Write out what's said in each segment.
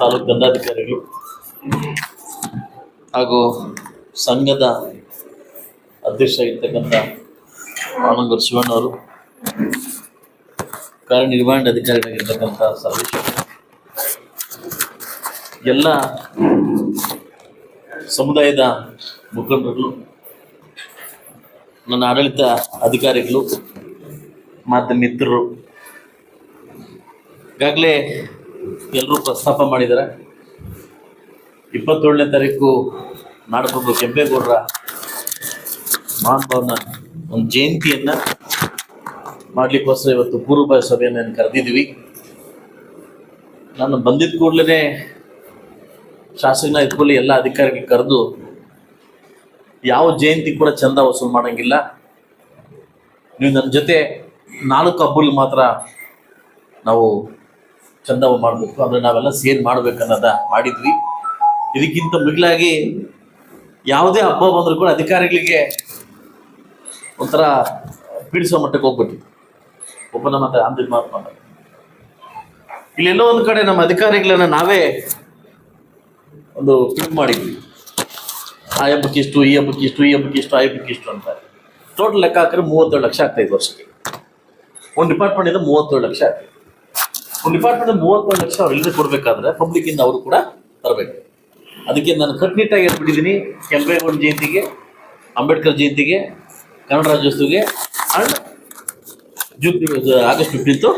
ತಾಲೂಕು ದಂಡಾಧಿಕಾರಿಗಳು ಹಾಗೂ ಸಂಘದ ಅಧ್ಯಕ್ಷ ಇರ್ತಕ್ಕಂಥ ಆನಂದರ್ ಶಿವಣ್ಣವರು ಕಾರ್ಯನಿರ್ವಹಣೆ ಅಧಿಕಾರಿಗಳಾಗಿರ್ತಕ್ಕಂಥ ಸರ್ವೇಶ್ವರ ಎಲ್ಲ ಸಮುದಾಯದ ಮುಖಂಡರುಗಳು, ನನ್ನ ಆಡಳಿತ ಅಧಿಕಾರಿಗಳು ಮತ್ತು ಮಿತ್ರರು, ಈಗಾಗಲೇ ಎಲ್ಲರೂ ಪ್ರಸ್ತಾಪ ಮಾಡಿದ್ದಾರೆ. ಇಪ್ಪತ್ತೇಳನೇ ತಾರೀಕು ನಾಡಪ್ರಭು ಕೆಂಪೇಗೌಡರ ಮಹಾನುಭಾವನ ಒಂದು ಜಯಂತಿಯನ್ನು ಮಾಡಲಿಕ್ಕೋಸ್ಕರ ಇವತ್ತು ಪೂರ್ವಭಾವಿ ಸಭೆಯನ್ನು ಕರೆದಿದ್ದೀವಿ. ನಾನು ಬಂದಿದ್ದ ಕೂಡಲೇ ಶಾಸಕನ ಇದ್ಕೊಳ್ಳಿ, ಎಲ್ಲ ಅಧಿಕಾರಿಗಳು ಕರೆದು ಯಾವ ಜಯಂತಿ ಕೂಡ ಚಂದ ವಸೂಲು ಮಾಡೋಂಗಿಲ್ಲ. ನೀವು ನನ್ನ ಜೊತೆ ನಾಲ್ಕು ಹಬ್ಬಲ್ಲಿ ಮಾತ್ರ ನಾವು ಚಂದ ಮಾಡಬೇಕು ಅಂದರೆ ನಾವೆಲ್ಲ ಸೇರಿ ಮಾಡ್ಬೇಕನ್ನೋದ ಮಾಡಿದ್ವಿ. ಇದಕ್ಕಿಂತ ಮಿಗಿಲಾಗಿ ಯಾವುದೇ ಹಬ್ಬ ಬಂದರೂ ಕೂಡ ಅಧಿಕಾರಿಗಳಿಗೆ ಒಂಥರ ಪೀಡಿಸೋ ಮಟ್ಟಕ್ಕೆ ಹೋಗ್ಬಿಟ್ಟಿತ್ತು ಒಬ್ಬ ನಮ್ಮ ಅಂದಿನ ಮಾತು ಇಲ್ಲಿ ಇಲ್ಲೆಲ್ಲೋ ಒಂದು ಕಡೆ ನಮ್ಮ ಅಧಿಕಾರಿಗಳನ್ನ ನಾವೇ ಒಂದು ಕ್ಲಿಕ್ ಮಾಡಿದ್ವಿ. ಆ ಹಬ್ಬಕ್ಕೆ ಇಷ್ಟು, ಈ ಹಬ್ಬಕ್ಕೆ ಇಷ್ಟು, ಈ ಹಬ್ಬಕ್ಕೆ ಇಷ್ಟು, ಆ ಹಬ್ಬಕ್ಕೆ ಇಷ್ಟು ಅಂತ. ಟೋಟಲ್ ಲೆಕ್ಕ ಹಾಕಿದ್ರೆ ಮೂವತ್ತೇಳು ಲಕ್ಷ ಆಗ್ತೈದು ವರ್ಷಕ್ಕೆ. ಒಂದು ಡಿಪಾರ್ಟ್ಮೆಂಟಿಂದ ಮೂವತ್ತೇಳು ಲಕ್ಷ ಆಗ್ತೈತೆ ಒಂದು ಡಿಪಾರ್ಟ್ಮೆಂಟ್ ಮೂವತ್ತೇಳು ಲಕ್ಷ ಅವ್ರು ಕೊಡ್ಬೇಕಾದ್ರೆ ಕೊಡಬೇಕಾದ್ರೆ ಪಬ್ಲಿಕ್ಕಿಂದ ಅವರು ಕೂಡ ತರಬೇಕು. ಅದಕ್ಕೆ ನಾನು ಕಟ್ಟುನಿಟ್ಟಾಗಿ ಹೇಳ್ಬಿಟ್ಟಿದ್ದೀನಿ, ಕೆಂಪೇಗೌಡ ಜಯಂತಿಗೆ, ಅಂಬೇಡ್ಕರ್ ಜಯಂತಿಗೆ, Kannada ರಾಜ್ಯೋತ್ಸವಗೆ and June August fifteenth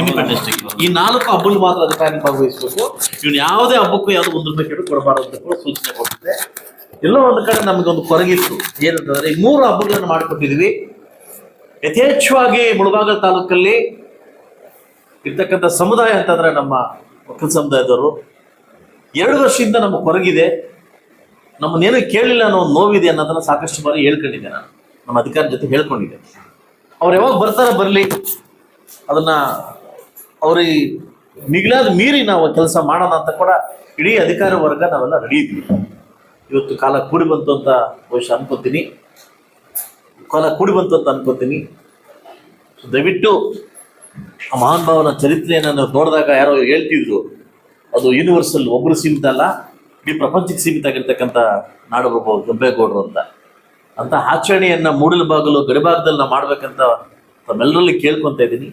independence day ಈ ನಾಲ್ಕು ಹಬ್ಬಗಳು ಮಾತ್ರ ಅಧಿಕಾರಿ ಭಾಗವಹಿಸಬೇಕು. ಇವ್ನು ಯಾವುದೇ ಹಬ್ಬಕ್ಕೂ ಯಾವುದೋ ಒಂದು ರೂಪಾಯಿ ಕೇಳಿ ಕೊಡಬಾರದು ಅಂತ ಕೂಡ ಸೂಚನೆ ಕೊಟ್ಟಿದ್ದೆ. ಎಲ್ಲೋ ಒಂದು ಕಡೆ ನಮಗೊಂದು ಕೊರಗಿತ್ತು ಏನಂತಂದ್ರೆ ಈ ಮೂರು ಹಬ್ಬಗಳನ್ನು ಮಾಡಿಕೊಟ್ಟಿದ್ವಿ ಯಥೇಚ್ಛವಾಗಿ ಮುಳಬಾಗಲ್ ತಾಲೂಕಲ್ಲಿ ಇರ್ತಕ್ಕಂಥ ಸಮುದಾಯ ಅಂತಂದರೆ ನಮ್ಮ ಒಕ್ಕಲ ಸಮುದಾಯದವರು. ಎರಡು ವರ್ಷದಿಂದ ನಮ್ಮ ಕೊರಗಿದೆ. ನಮ್ಮನ್ನೇನು ಕೇಳಿಲ್ಲ ಅನ್ನೋ ಒಂದು ನೋವಿದೆ ಅನ್ನೋದನ್ನ ಸಾಕಷ್ಟು ಬಾರಿ ಹೇಳ್ಕೊಂಡಿದ್ದೆ ನಾನು. ನಮ್ಮ ಅಧಿಕಾರಿ ಜೊತೆ ಹೇಳ್ಕೊಂಡಿದ್ದೆ. ಅವ್ರು ಯಾವಾಗ ಬರ್ತಾರ ಬರಲಿ. ಅದನ್ನ ಅವ್ರಿಗೆ ಮಿಗಿಲಾದ ಮೀರಿ ನಾವು ಕೆಲಸ ಮಾಡೋಣ ಅಂತ ಕೂಡ ಇಡೀ ಅಧಿಕಾರ ವರ್ಗ ನಾವೆಲ್ಲ ರೆಡಿ ಇದ್ವಿ. ಇವತ್ತು ಕಾಲ ಕೂಡಿ ಬಂತು ಅಂತ ಬಹುಶಃ ಅನ್ಕೋತೀನಿ. ಕಾಲ ಕೂಡಿ ಬಂತು ಅಂತ ಅನ್ಕೋತೀನಿ. ದಯವಿಟ್ಟು ಆ ಮಹಾನುಭಾವನ ಚರಿತ್ರೆಯನ್ನು ನಾವು ನೋಡಿದಾಗ ಯಾರೋ ಹೇಳ್ತಿದ್ರು. ಅದು ಯೂನಿವರ್ಸಲ್ ಒಬ್ಬರು ಸೀಮಿತ ಅಲ್ಲ, ಇಡೀ ಪ್ರಪಂಚಕ್ಕೆ ಸೀಮಿತ ಆಗಿರ್ತಕ್ಕಂಥ ನಾಡೊಬ್ಬ ಕೆಂಪೇಗೌಡರು ಅಂತ. ಅಂತ ಆಚರಣೆಯನ್ನ ಮೂಡಲು ಬಾಗಲು ಗಡಿಭಾಗದಲ್ಲಿ ನಾವು ಮಾಡ್ಬೇಕಂತ ತಮ್ಮೆಲ್ಲರಲ್ಲಿ ಕೇಳ್ಕೊತಾ ಇದ್ದೀನಿ.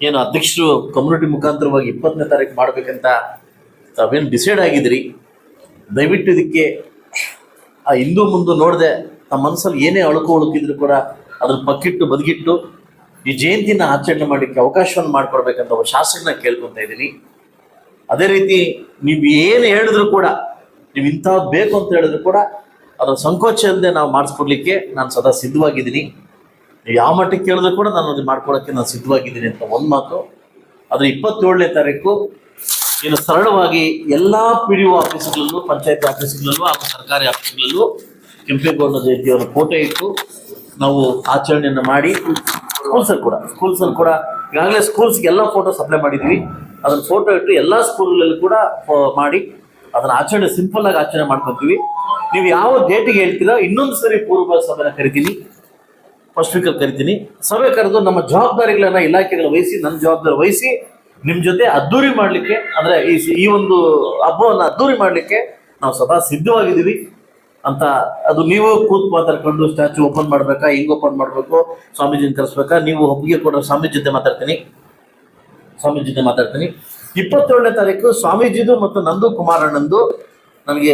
ಏನು ಅಧ್ಯಕ್ಷರು ಕಮ್ಯುನಿಟಿ ಮುಖಾಂತರವಾಗಿ ಇಪ್ಪತ್ತನೇ ತಾರೀಕು ಮಾಡಬೇಕಂತ ತಾವೇನು ಡಿಸೈಡ್ ಆಗಿದ್ರಿ ದಯವಿಟ್ಟು ಇದಕ್ಕೆ ಆ ಹಿಂದೂ ಮುಂದೆ ನೋಡದೆ ನಮ್ಮ ಮನಸ್ಸಲ್ಲಿ ಏನೇ ಅಳುಕು ಉಳುಕಿದ್ರು ಕೂಡ ಅದನ್ನು ಪಕ್ಕಿಟ್ಟು ಬದಿಗಿಟ್ಟು ಈ ಜಯಂತಿನ ಆಚರಣೆ ಮಾಡಲಿಕ್ಕೆ ಅವಕಾಶವನ್ನು ಮಾಡಿಕೊಡ್ಬೇಕಂತ ಒಬ್ಬ ಶಾಸಕನ ಕೇಳ್ಕೊತ ಇದ್ದೀನಿ. ಅದೇ ರೀತಿ ನೀವು ಏನು ಹೇಳಿದ್ರು ಕೂಡ, ನೀವು ಇಂಥದ್ದು ಬೇಕು ಅಂತ ಹೇಳಿದ್ರು ಕೂಡ ಅದರ ಸಂಕೋಚ ಇಲ್ಲದೆ ನಾವು ಮಾಡಿಸ್ಕೊಡ್ಲಿಕ್ಕೆ ನಾನು ಸದಾ ಸಿದ್ಧವಾಗಿದ್ದೀನಿ. ನೀವು ಯಾವ ಮಟ್ಟಕ್ಕೆ ಕೇಳಿದ್ರು ಕೂಡ ನಾನು ಅದು ಮಾಡ್ಕೊಡೋಕ್ಕೆ ನಾನು ಸಿದ್ಧವಾಗಿದ್ದೀನಿ ಅಂತ ಒಂದು ಮಾತು. ಅದು ಇಪ್ಪತ್ತೇಳನೇ ತಾರೀಕು ಏನು ಸರಳವಾಗಿ ಎಲ್ಲ ಪಿ ಡಿ ಒ ಆಫೀಸ್ಗಳಲ್ಲೂ, ಪಂಚಾಯತ್ ಆಫೀಸ್ಗಳಲ್ಲೂ ಹಾಗೂ ಸರ್ಕಾರಿ ಆಫೀಸ್ಗಳಲ್ಲೂ ಕೆಂಪೇಗೌಡ ಜಯಂತಿಯವರ ಫೋಟೋ ಇಟ್ಟು ನಾವು ಆಚರಣೆಯನ್ನು ಮಾಡಿ ಸ್ಕೂಲ್ಸಲ್ಲಿ ಕೂಡ ಸ್ಕೂಲ್ಸಲ್ಲಿ ಕೂಡ ಈಗಾಗಲೇ ಸ್ಕೂಲ್ಸ್ಗೆ ಎಲ್ಲ ಫೋಟೋ ಸಪ್ಲೈ ಮಾಡಿದ್ವಿ. ಅದನ್ನ ಫೋಟೋ ಇಟ್ಟು ಎಲ್ಲ ಸ್ಕೂಲ್ಗಳಲ್ಲಿ ಕೂಡ ಮಾಡಿ ಅದನ್ನ ಆಚರಣೆ ಸಿಂಪಲ್ ಆಗಿ ಆಚರಣೆ ಮಾಡ್ಕೊತೀವಿ. ನೀವು ಯಾವ ಡೇಟಿಗೆ ಹೇಳ್ತೀರಾ, ಇನ್ನೊಂದು ಸರಿ ಪೂರ್ವ ಸಭೆನ ಕರಿತೀನಿ. ಫಸ್ಟ್ ವೀಕಲ್ಲಿ ಕರಿತೀನಿ. ಸಭೆ ಕರೆದು ನಮ್ಮ ಜವಾಬ್ದಾರಿಗಳನ್ನ ಇಲಾಖೆಗಳ ವಹಿಸಿ, ನನ್ನ ಜವಾಬ್ದಾರಿ ವಹಿಸಿ ನಿಮ್ಮ ಜೊತೆ ಅದ್ದೂರಿ ಮಾಡಲಿಕ್ಕೆ, ಅಂದ್ರೆ ಈ ಈ ಒಂದು ಹಬ್ಬವನ್ನು ಅದ್ದೂರಿ ಮಾಡಲಿಕ್ಕೆ ನಾವು ಸದಾ ಸಿದ್ಧವಾಗಿದ್ದೀವಿ. ಅಂತ ಅದು ನೀವು ಕೂತ್ ಮಾತಾಡ್ಕೊಂಡು ಸ್ಟ್ಯಾಚು ಓಪನ್ ಮಾಡ್ಬೇಕಾ, ಹಿಂಗ್ ಓಪನ್ ಮಾಡ್ಬೇಕು, ಸ್ವಾಮೀಜಿನ ಕರೆಸ್ಬೇಕಾ, ನೀವು ಒಪ್ಪಿಗೆ ಕೊಡೋ ಸ್ವಾಮಿ ಜೊತೆ ಮಾತಾಡ್ತೀನಿ. ಸ್ವಾಮೀಜಿ ಜೊತೆ ಮಾತಾಡ್ತೀನಿ. ಇಪ್ಪತ್ತೇಳನೇ ತಾರೀಕು ಸ್ವಾಮೀಜಿದು ಮತ್ತು ನಂದು ಕುಮಾರಣ್ಣಂದು ನನಗೆ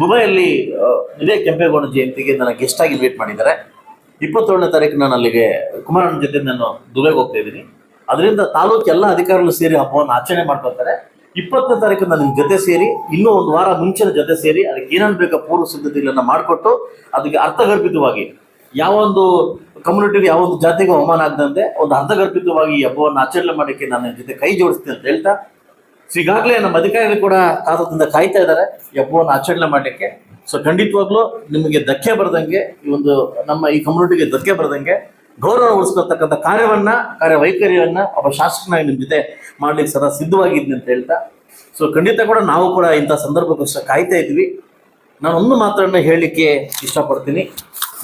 ದುಬೈಯಲ್ಲಿ ಇದೇ ಕೆಂಪೇಗೌಡ ಜಯಂತಿಗೆ ನನ್ನ ಗೆಸ್ಟ್ ಆಗಿ ಇನ್ವೈಟ್ ಮಾಡಿದ್ದಾರೆ. ಇಪ್ಪತ್ತೇಳನೇ ತಾರೀಕು ನಾನು ಅಲ್ಲಿಗೆ ಕುಮಾರಣ್ಣ ಜೊತೆ ನಾನು ದುಬೈಗೆ ಹೋಗ್ತಾ ಇದ್ದೀನಿ. ಅದರಿಂದ ತಾಲೂಕು ಎಲ್ಲ ಅಧಿಕಾರಿಗಳು ಸೇರಿ ಹಬ್ಬವನ್ನು ಆಚರಣೆ ಮಾಡ್ಕೊತಾರೆ ಇಪ್ಪತ್ತನೇ ತಾರೀಕು ನನ್ನ ಜೊತೆ ಸೇರಿ, ಇನ್ನೂ ಒಂದು ವಾರ ಮುಂಚಿನ ಜೊತೆ ಸೇರಿ, ಅದಕ್ಕೆ ಏನೇನು ಬೇಕೋ ಪೂರ್ವ ಸಿದ್ಧತೆಗಳನ್ನು ಮಾಡಿಕೊಟ್ಟು ಅದಕ್ಕೆ ಅರ್ಥಗರ್ಭಿತವಾಗಿ ಯಾವ ಒಂದು ಕಮ್ಯುನಿಟಿಗೆ ಯಾವ ಒಂದು ಜಾತಿಗೆ ಅವಮಾನ ಆಗದಂತೆ ಒಂದು ಅರ್ಥಗರ್ಭಿತವಾಗಿ ಈ ಹಬ್ಬವನ್ನು ಆಚರಣೆ ಮಾಡೋಕ್ಕೆ ನನ್ನ ಜೊತೆ ಕೈ ಜೋಡಿಸ್ತೀನಿ ಅಂತ ಹೇಳ್ತಾ, ಈಗಾಗಲೇ ನಮ್ಮ ಅಧಿಕಾರಿಗಳು ಕೂಡ ಕಾತದಿಂದ ಕಾಯ್ತಾ ಇದ್ದಾರೆ ಈ ಹಬ್ಬವನ್ನು ಆಚರಣೆ ಮಾಡೋಕ್ಕೆ. ಸೊ ಖಂಡಿತವಾಗ್ಲೂ ನಿಮಗೆ ಧಕ್ಕೆ ಬರದಂಗೆ ಈ ಒಂದು ನಮ್ಮ ಈ ಕಮ್ಯುನಿಟಿಗೆ ಧಕ್ಕೆ ಬರದಂಗೆ ಗೌರವ ಉಳಿಸ್ಕೊಳ್ತಕ್ಕಂಥ ಕಾರ್ಯವನ್ನ, ಕಾರ್ಯವೈಖರಿಯನ್ನ ಒಬ್ಬ ಶಾಸಕನಾಗಿ ನಿಮ್ಮ ಜೊತೆ ಮಾಡ್ಲಿಕ್ಕೆ ಸದಾ ಸಿದ್ಧವಾಗಿದ್ದೀನಿ ಅಂತ ಹೇಳ್ತಾ. ಸೊ ಖಂಡಿತ ಕೂಡ ನಾವು ಕೂಡ ಇಂಥ ಸಂದರ್ಭಕ್ಕೋಸ್ಕರ ಕಾಯ್ತಾ ಇದ್ವಿ ನಾನು ಒಂದು ಮಾತನ್ನ ಹೇಳಲಿಕ್ಕೆ ಇಷ್ಟಪಡ್ತೀನಿ.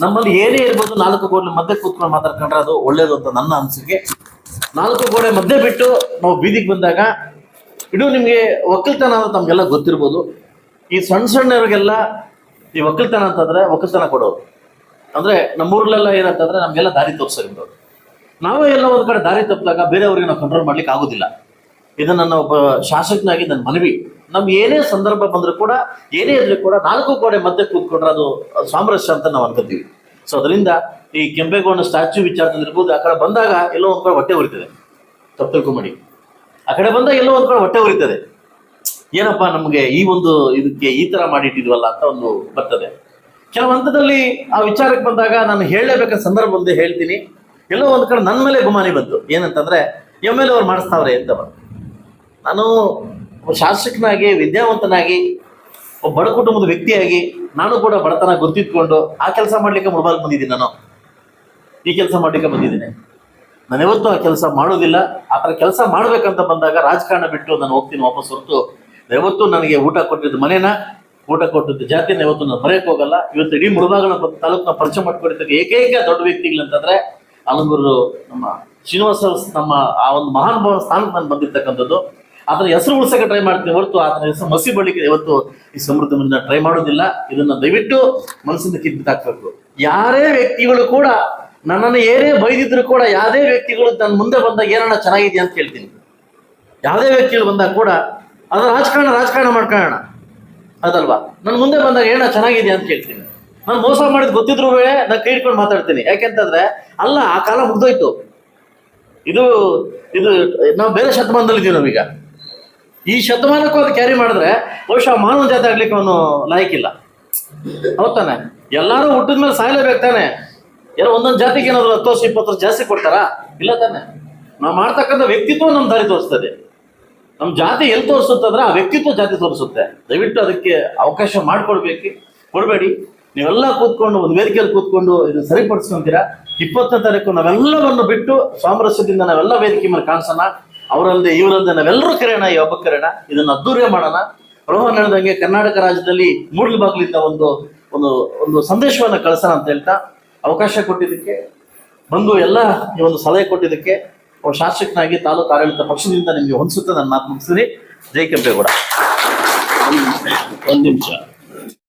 ನಮ್ಮಲ್ಲಿ ಏನೇ ಇರ್ಬೋದು ನಾಲ್ಕು ಗೋಡೆ ಮಧ್ಯೆ ಕೂತ್ಕೊಂಡು ಮಾತಾಡ್ಕೊಂಡ್ರೆ ಅದು ಒಳ್ಳೇದು ಅಂತ ನನ್ನ ಅನಿಸಿಕೆ. ನಾಲ್ಕು ಗೋಡೆ ಮಧ್ಯೆ ಬಿಟ್ಟು ನಾವು ಬೀದಿಗೆ ಬಂದಾಗ, ಇದು ನಿಮಗೆ ಒಕ್ಕಲ್ತನ ಅಂತ ತಮ್ಗೆಲ್ಲ ಗೊತ್ತಿರ್ಬೋದು. ಈ ಸಣ್ಣ ಸಣ್ಣವ್ರಿಗೆಲ್ಲ ಈ ಒಕ್ಕಲ್ತನ ಅಂತಂದ್ರೆ ಒಕ್ಕಲ್ತನ ಕೊಡೋರು ಅಂದ್ರೆ ನಮ್ಮೂರಲ್ಲೆಲ್ಲ ಏನಂತಂದ್ರೆ ನಮ್ಗೆಲ್ಲ ದಾರಿ ತೋರಿಸೋರು ನಾವೇ ಎಲ್ಲ ಒಂದ್ ಕಡೆ ದಾರಿ ತಪ್ಪಿದಾಗ ಬೇರೆಯವ್ರಿಗೆ ನಾವು ಕಂಟ್ರೋಲ್ ಮಾಡ್ಲಿಕ್ಕೆ ಆಗೋದಿಲ್ಲ. ಇದನ್ನ ನನ್ನ ಒಬ್ಬ ಶಾಸಕನಾಗಿ ನನ್ನ ಮನವಿ. ನಮ್ಗೆ ಏನೇ ಸಂದರ್ಭ ಬಂದರೂ ಕೂಡ, ಏನೇ ಇದ್ರೂ ಕೂಡ ನಾಲ್ಕು ಗೋಡೆ ಮಧ್ಯೆ ಕೂತ್ಕೊಂಡ್ರೆ ಅದು ಸಾಮರಸ್ಯ ಅಂತ ನಾವು ಅನ್ಕೋತೀವಿ. ಸೊ ಅದರಿಂದ ಈ ಕೆಂಪೇಗೌಡ ಸ್ಟ್ಯಾಚ್ಯೂ ವಿಚಾರದಲ್ಲಿ ಇರ್ಬೋದು, ಆ ಕಡೆ ಬಂದಾಗ ಎಲ್ಲೋ ಒಂದ್ ಕಡೆ ಹೊಟ್ಟೆ ಉರಿತದೆ. ತಪ್ಪು ತಿಳ್ಕೊಂಬೇಡಿ. ಆ ಕಡೆ ಬಂದಾಗ ಎಲ್ಲೋ ಒಂದ್ ಕಡೆ ಹೊಟ್ಟೆ ಉರಿತದೆ. ಏನಪ್ಪಾ ನಮಗೆ ಈ ಒಂದು ಇದಕ್ಕೆ ಈ ತರ ಮಾಡಿಟ್ಟಿದ್ವಲ್ಲ ಅಂತ ಒಂದು ಬರ್ತದೆ. ಕೆಲವು ಹಂತದಲ್ಲಿ ಆ ವಿಚಾರಕ್ಕೆ ಬಂದಾಗ ನಾನು ಹೇಳಲೇಬೇಕಾದ ಸಂದರ್ಭ ಬಂದು ಹೇಳ್ತೀನಿ. ಎಲ್ಲೋ ಒಂದು ಕಡೆ ನನ್ನ ಮೇಲೆ ಗುಮಾನಿ ಬಂತು. ಏನಂತಂದ್ರೆ ಎಂ ಎಲ್ ಎ ಅವ್ರು ಮಾಡಿಸ್ತಾವ್ರೆ ಅಂತ. ನಾನು ಶಾಸಕನಾಗಿ, ವಿದ್ಯಾವಂತನಾಗಿ, ಒಬ್ಬ ಬಡ ಕುಟುಂಬದ ವ್ಯಕ್ತಿಯಾಗಿ, ನಾನು ಕೂಡ ಬಡತನ ಗೊತ್ತಿದ್ಕೊಂಡು ಆ ಕೆಲಸ ಮಾಡ್ಲಿಕ್ಕೆ ಮೊಬೈಲ್ ಬಂದಿದ್ದೀನಿ ನಾನು. ಈ ಕೆಲಸ ಮಾಡ್ಲಿಕ್ಕೆ ಬಂದಿದ್ದೀನಿ. ನಾನು ಯಾವತ್ತೂ ಆ ಕೆಲಸ ಮಾಡೋದಿಲ್ಲ. ಆ ಥರ ಕೆಲಸ ಮಾಡಬೇಕಂತ ಬಂದಾಗ ರಾಜಕಾರಣ ಬಿಟ್ಟು ನಾನು ಹೋಗ್ತೀನಿ ವಾಪಸ್ ಹೊರತು. ಯಾವತ್ತೂ ನನಗೆ ಊಟ ಕೊಟ್ಟಿದ್ದ ಮನೇನ? ಊಟ ಕೊಟ್ಟದ್ದು ಜಾತಿನ ಇವತ್ತು ನಾನು ಮರೆಯಕ್ಕೆ ಹೋಗಲ್ಲ. ಇವತ್ತು ಇಡೀ ಮುಳಬಾಗಲ ತಾಲೂಕನ್ನ ಪರಿಚಯ ಮಾಡ್ಕೊಂಡಿದ್ದಕ್ಕೆ ಏಕೈಕ ದೊಡ್ಡ ವ್ಯಕ್ತಿಗಳಂತಂದ್ರೆ ಅಲಂಗೂರು ನಮ್ಮ ಶ್ರೀನಿವಾಸ ನಮ್ಮ ಆ ಒಂದು ಮಹಾನುಭಾವ ಸ್ಥಾನಕ್ಕೆ ನಾನು ಬಂದಿರ್ತಕ್ಕಂಥದ್ದು. ಅದರ ಹೆಸರು ಉಳಿಸಕ್ಕೆ ಟ್ರೈ ಮಾಡ್ತೀನಿ ಹೊರತು ಆತನ ಹೆಸರು ಮಸಿ ಬಳಿಕೆ ಇವತ್ತು ಈ ಸಮೃದ್ಧಿ ಮುಂದೆ ಟ್ರೈ ಮಾಡೋದಿಲ್ಲ. ಇದನ್ನ ದಯವಿಟ್ಟು ಮನಸ್ಸಿಂದ ಕಿತ್ತಾಕ್ಬೇಕು ಯಾರೇ ವ್ಯಕ್ತಿಗಳು ಕೂಡ ನನ್ನನ್ನು ಏನೇ ಬೈದಿದ್ರು ಕೂಡ ಯಾವುದೇ ವ್ಯಕ್ತಿಗಳು ನನ್ನ ಮುಂದೆ ಬಂದಾಗ ಏನನ್ನ ಚೆನ್ನಾಗಿದೆ ಅಂತ ಹೇಳ್ತೀನಿ ಯಾವುದೇ ವ್ಯಕ್ತಿಗಳು ಬಂದಾಗ ಕೂಡ ಅದರ ರಾಜಕಾರಣ ರಾಜಕಾರಣ ಮಾಡ್ಕೊಳ್ಳೋಣ. ಅದಲ್ವಾ? ನನ್ನ ಮುಂದೆ ಬಂದಾಗ ಏನೋ ಚೆನ್ನಾಗಿದೆ ಅಂತ ಕೇಳ್ತೀನಿ. ನಾನು ಮೋಸ ಮಾಡಿದ್ ಗೊತ್ತಿದ್ರು ನಾನು ಕೈ ಇಟ್ಕೊಂಡು ಮಾತಾಡ್ತೀನಿ. ಯಾಕೆಂತಂದ್ರೆ ಅಲ್ಲ, ಆ ಕಾಲ ಮುಗ್ದೋಯ್ತು. ಇದು ಇದು, ನಾವು ಬೇರೆ ಶತಮಾನದಲ್ಲಿದ್ದೀವಿ ನಾವೀಗ. ಈ ಶತಮಾನಕ್ಕೂ ಅದು ಕ್ಯಾರಿ ಮಾಡಿದ್ರೆ, ಬಹುಶಃ ಮಾನವ ಜಾತಿ ಆಗ್ಲಿಕ್ಕೆ ಅವನು ಲಾಯಕಿಲ್ಲ. ಹೌದಾನೆ ಎಲ್ಲಾರು ಹುಟ್ಟಿದ ಮೇಲೆ ಸಾಯಲೇಬೇಕು ತಾನೆ? ಯಾರೋ ಒಂದೊಂದು ಜಾತಿಗೆ ಏನಾದ್ರು ಹತ್ತು ವರ್ಷ ಇಪ್ಪತ್ತು ವರ್ಷ ಜಾಸ್ತಿ ಕೊಡ್ತಾರಾ? ಇಲ್ಲ ತಾನೆ? ನಾವು ಮಾಡ್ತಕ್ಕಂಥ ವ್ಯಕ್ತಿತ್ವ ನಮ್ಮ ದಾರಿ ತೋರಿಸ್ತದೆ. ನಮ್ಮ ಜಾತಿ ಎಲ್ಲಿ ತೋರಿಸುತ್ತಂದ್ರೆ ಆ ವ್ಯಕ್ತಿತ್ವ ಜಾತಿ ತೋರಿಸುತ್ತೆ. ದಯವಿಟ್ಟು ಅದಕ್ಕೆ ಅವಕಾಶ ಮಾಡಿಕೊಡ್ಬೇಕು ಕೊಡಬೇಡಿ. ನೀವೆಲ್ಲ ಕೂತ್ಕೊಂಡು ಒಂದು ವೇದಿಕೆಯಲ್ಲಿ ಕೂತ್ಕೊಂಡು ಇದನ್ನ ಸರಿಪಡಿಸ್ಕೊಂತೀರಾ? ಇಪ್ಪತ್ತನೇ ತಾರೀಕು ನಾವೆಲ್ಲವನ್ನು ಬಿಟ್ಟು ಸಾಮರಸ್ಯದಿಂದ ನಾವೆಲ್ಲ ವೇದಿಕೆ ಮೇಲೆ ಕಾಣಿಸೋಣ. ಅವರಲ್ಲದೆ ಇವರಲ್ಲದೆ ನಾವೆಲ್ಲರೂ ಕರೆಯೋಣ, ಈ ಹಬ್ಬ ಕರೆಯೋಣ. ಇದನ್ನ ಅದ್ದೂರ್ಯ ಮಾಡೋಣ. ರೋಹನ್ ಹೇಳಿದಂಗೆ ಕರ್ನಾಟಕ ರಾಜ್ಯದಲ್ಲಿ ಮೂಡ್ಲಬಾಗ್ಲಿಂದ ಒಂದು ಒಂದು ಒಂದು ಸಂದೇಶವನ್ನು ಕಳಿಸೋಣ ಅಂತ ಹೇಳ್ತಾ ಅವಕಾಶ ಕೊಟ್ಟಿದ್ದಕ್ಕೆ ಬಂದು ಎಲ್ಲ ಈ ಒಂದು ಸಲಹೆ ಕೊಟ್ಟಿದ್ದಕ್ಕೆ ಒಬ್ಬ ಶಾಸಕನಾಗಿ ತಾಲೂಕು ಆಡಳಿತ ಪಕ್ಷದಿಂದ ನಿಮಗೆ ಹೊಂದಿಸುತ್ತೆ ನನ್ನ ಮಾತು ಮುಗಿಸ್ತೀನಿ. ಜೈ ಕೆಂಪೇಗೌಡ. ಒಂದು ನಿಮಿಷ.